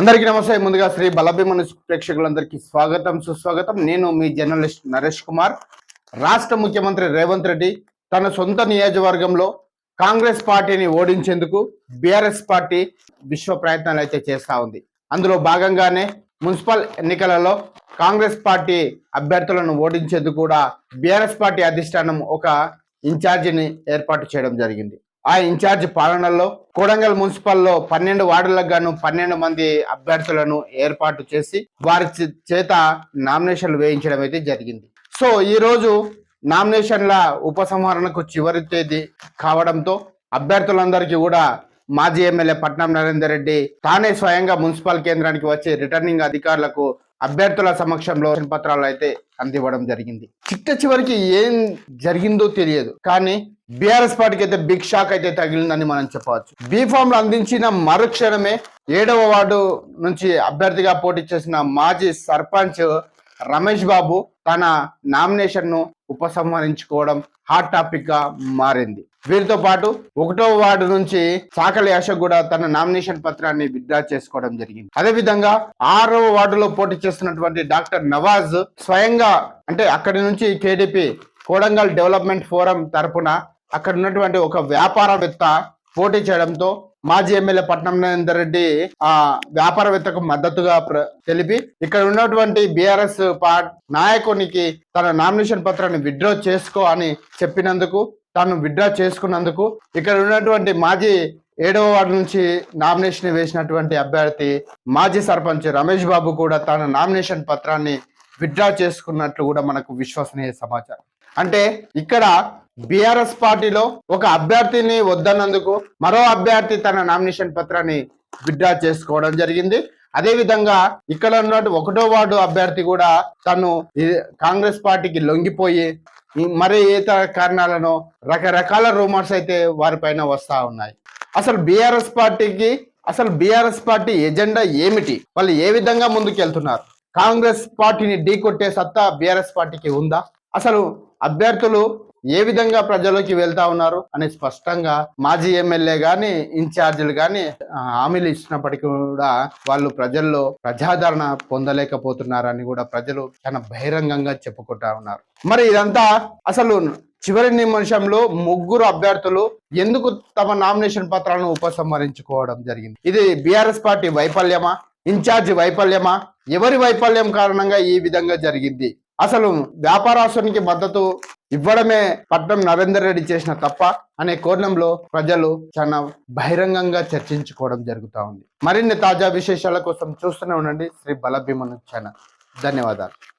అందరికీ నమస్తే. ముందుగా శ్రీ బలభీమను ప్రేక్షకులందరికీ స్వాగతం సుస్వాగతం. నేను మీ జర్నలిస్ట్ నరేష్ కుమార్. రాష్ట్ర ముఖ్యమంత్రి రేవంత్ రెడ్డి తన సొంత నియోజకవర్గంలో కాంగ్రెస్ పార్టీని ఓడించేందుకు బీఆర్ఎస్ పార్టీ విశ్వ ప్రయత్నాలు అయితే చేస్తా ఉంది. అందులో భాగంగానే మున్సిపల్ ఎన్నికలలో కాంగ్రెస్ పార్టీ అభ్యర్థులను ఓడించేందుకు కూడా బీఆర్ఎస్ పార్టీ అధిష్టానం ఒక ఇన్ఛార్జిని ఏర్పాటు చేయడం జరిగింది. ఆ ఇన్ఛార్జ్ పాలనలో కోడంగల్ మున్సిపల్లో పన్నెండు వార్డులకు గాను పన్నెండు మంది అభ్యర్థులను ఏర్పాటు చేసి వారి చే- చేత నామినేషన్లు వేయించడం అయితే జరిగింది. సో ఈ రోజు నామినేషన్ల ఉపసంహరణకు చివరి తేదీ కావడంతో అభ్యర్థులందరికీ కూడా మాజీ ఎమ్మెల్యే పట్నం నరేందర్ రెడ్డి తానే స్వయంగా మున్సిపల్ కేంద్రానికి వచ్చి రిటర్నింగ్ అధికారులకు అభ్యర్థుల సమక్షంలో పత్రాలు అయితే అందివ్వడం జరిగింది. చిట్ట చివరికి ఏం జరిగిందో తెలియదు. కానీ బీఆర్ఎస్ పార్టీకి అయితే బిగ్ షాక్ అయితే తగిలిందని మనం చెప్పవచ్చు. బీ అందించిన మరుక్షణమే ఏడవ వార్డు నుంచి అభ్యర్థిగా పోటీ చేసిన మాజీ సర్పంచ్ రమేష్ బాబు తన నామినేషన్ను ఉపసంహరించుకోవడం హాట్ టాపిక్గా మారింది. వీరితో పాటు ఒకటో వార్డు నుంచి చాకలి అశోక్ కూడా తన నామినేషన్ పత్రాన్ని విత్డ్రా చేసుకోవడం జరిగింది. అదే విధంగా ఆరవ వార్డులో పోటీ చేస్తున్నటువంటి డాక్టర్ నవాజ్ స్వయంగా అంటే అక్కడి నుంచి కేడీపీ కోడంగల్ డెవలప్మెంట్ ఫోరం తరపున అక్కడ ఉన్నటువంటి ఒక వ్యాపారవేత్త పోటీ చేయడంతో మాజీ ఎమ్మెల్యే పట్నం నరేందర్ రెడ్డి ఆ వ్యాపారవేత్తకు మద్దతుగా ప్ర- తెలిపి ఇక్కడ ఉన్నటువంటి బీఆర్ఎస్ పార్ట్ నాయకునికి తన నామినేషన్ పత్రాన్ని విత్డ్రా చేసుకో అని చెప్పినందుకు తాను విత్డ్రా చేసుకున్నందుకు ఇక్కడ ఉన్నటువంటి మాజీ ఏడవ వార్డు నుంచి నామినేషన్ వేసినటువంటి అభ్యర్థి మాజీ సర్పంచ్ రమేష్ బాబు కూడా తన నామినేషన్ పత్రాన్ని విత్డ్రా చేసుకున్నట్లు కూడా మనకు విశ్వసనీయ సమాచారం. అంటే ఇక్కడ బీఆర్ఎస్ పార్టీలో ఒక అభ్యర్థిని వద్దన్నందుకు మరో అభ్యర్థి తన నామినేషన్ పత్రాన్ని విత్డ్రా చేసుకోవడం జరిగింది. అదే విధంగా ఇక్కడ ఉన్నట్టు ఒకటో వార్డు అభ్యర్థి కూడా తను కాంగ్రెస్ పార్టీకి లొంగిపోయి మరి ఇతర కారణాలను రకరకాల రూమర్స్ అయితే వారిపైన వస్తా ఉన్నాయి. అసలు బీఆర్ఎస్ పార్టీకి అసలు బీఆర్ఎస్ పార్టీ ఎజెండా ఏమిటి? వాళ్ళు ఏ విధంగా ముందుకెళ్తున్నారు? కాంగ్రెస్ పార్టీని ఢీకొట్టే సత్తా బీఆర్ఎస్ పార్టీకి ఉందా? అసలు అభ్యర్థులు ఏ విధంగా ప్రజలోకి వెళ్తా ఉన్నారు అని స్పష్టంగా మాజీ ఎమ్మెల్యే గాని ఇన్ఛార్జీలు గాని హామీలు ఇచ్చినప్పటికీ కూడా వాళ్ళు ప్రజల్లో ప్రజాదరణ పొందలేకపోతున్నారని కూడా ప్రజలు చాలా బహిరంగంగా చెప్పుకుంటా ఉన్నారు. మరి ఇదంతా అసలు చివరి నిమిషంలో ముగ్గురు అభ్యర్థులు ఎందుకు తమ నామినేషన్ పత్రాలను ఉపసంహరించుకోవడం జరిగింది? ఇది బీఆర్ఎస్ పార్టీ వైఫల్యమా? ఇన్ఛార్జ్ వైఫల్యమా? ఎవరి వైఫల్యం కారణంగా ఈ విధంగా జరిగింది? అసలు వ్యాపారస్తునికి మద్దతు ఇవ్వడమే పట్నం నరేందర్ రెడ్డి చేసిన తప్ప అనే కోణంలో ప్రజలు చాలా బహిరంగంగా చర్చించుకోవడం జరుగుతూ ఉంది. మరిన్ని తాజా విశేషాల కోసం చూస్తూనే ఉండండి. శ్రీ బలభీమను ఛానల్. ధన్యవాదాలు.